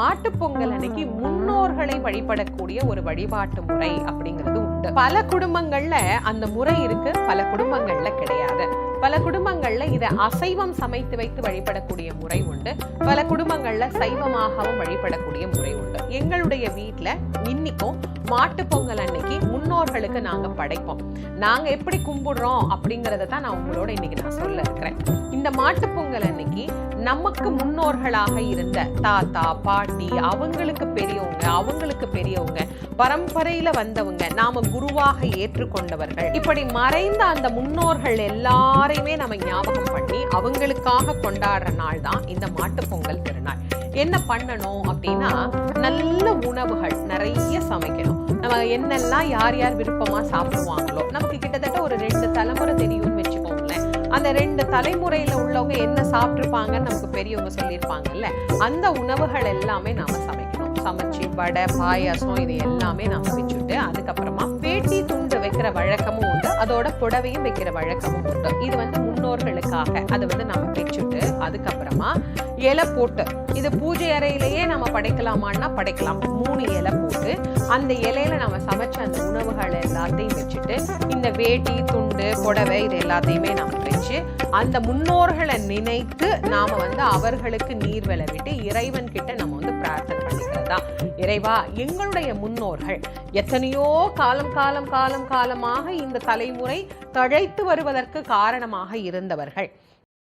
மாட்டுப் பொங்கல் அன்னைக்கு முன்னோர்களை வழிபடக்கூடிய ஒரு வழிபாட்டு முறை அப்படிங்கிறது உண்டு. பல குடும்பங்கள்ல அந்த முறை இருக்கு பல குடும்பங்கள்ல கிடையாது. பல குடும்பங்கள்ல இதை அசைவம் சமைத்து வைத்து வழிபடக்கூடிய முறை உண்டு. பல குடும்பங்கள்ல சைவமாகவும் வழிபடக்கூடிய முறை உண்டு. எங்களுடைய வீட்ல இன்னைக்கும் மாட்டு பொங்கல் அன்னைக்கு முன்னோர்களுக்கு நாங்க படைப்போம். நாங்க எப்படி கும்பிடுறோம் அப்படிங்கறத தான் நான் உங்களோட இன்னைக்கு நான் சொல்ல இருக்கிறேன். இந்த மாட்டு பொங்கல் அன்னைக்கு நமக்கு முன்னோர்களாக இருந்த தாத்தா பாட்டி அவங்களுக்கு பெரியவங்க அவங்களுக்கு பெரியவங்க பரம்பரையில வந்தவங்க நாம குருவாக ஏற்றுக்கொண்டவர்கள். இப்படி மறைந்த அந்த முன்னோர்கள் எல்லாரையுமே நம்ம ஞாபகம் பண்ணி அவங்களுக்காக கொண்டாடுற நாள் தான் இந்த மாட்டுப் பொங்கல் திருநாள். என்ன பண்ணணும் அப்படின்னா நல்ல உணவுகள் நிறைய சமைக்கணும். நம்ம என்னெல்லாம் யார் யார் விருப்பமா சாப்பிடுவாங்களோ நமக்கு கிட்டத்தட்ட ஒரு ரெண்டு தலைமுறை தெரியும். அந்த ரெண்டு தலைமுறையில உள்ளவங்க என்ன சாப்பிட்ருப்பாங்கன்னு நமக்கு பெரியவங்க சொல்லியிருப்பாங்கல்ல அந்த உணவுகள் எல்லாமே நாம சமைக்கணும். சமைச்சு வடை பாயாசம் இது எல்லாமே நாம வச்சுட்டு அதுக்கப்புறமா பேட்டி துண்டு வைக்கிற வழக்கமும் உண்டு. அதோட புடவையும் வைக்கிற வழக்கமும் உண்டு. இது வந்து முன்னோர்களுக்காக அதை வந்து நம்ம வச்சுட்டு அதுக்கப்புறமா இலை போட்டு இது பூஜை அறையிலேயே நம்ம படைக்கலாமான்னா படைக்கலாம். மூணு இலை போட்டு அந்த இலையில நம்ம சமைச்ச அந்த உணவுகள் எல்லாத்தையும் வச்சுட்டு இந்த வேட்டி துண்டு புடவை இது எல்லாத்தையுமே நம்ம வச்சு அந்த முன்னோர்களை நினைத்து நாம வந்து அவர்களுக்கு நீர் விளவிட்டு இறைவன் கிட்ட நம்ம வந்து பிரார்த்தனை பண்ணிக்கிறதா இறைவா எங்களுடைய முன்னோர்கள் எத்தனையோ காலம் காலம் காலம் காலமாக இந்த தலைமுறை தழைத்து வருவதற்கு காரணமாக இருந்தவர்கள்.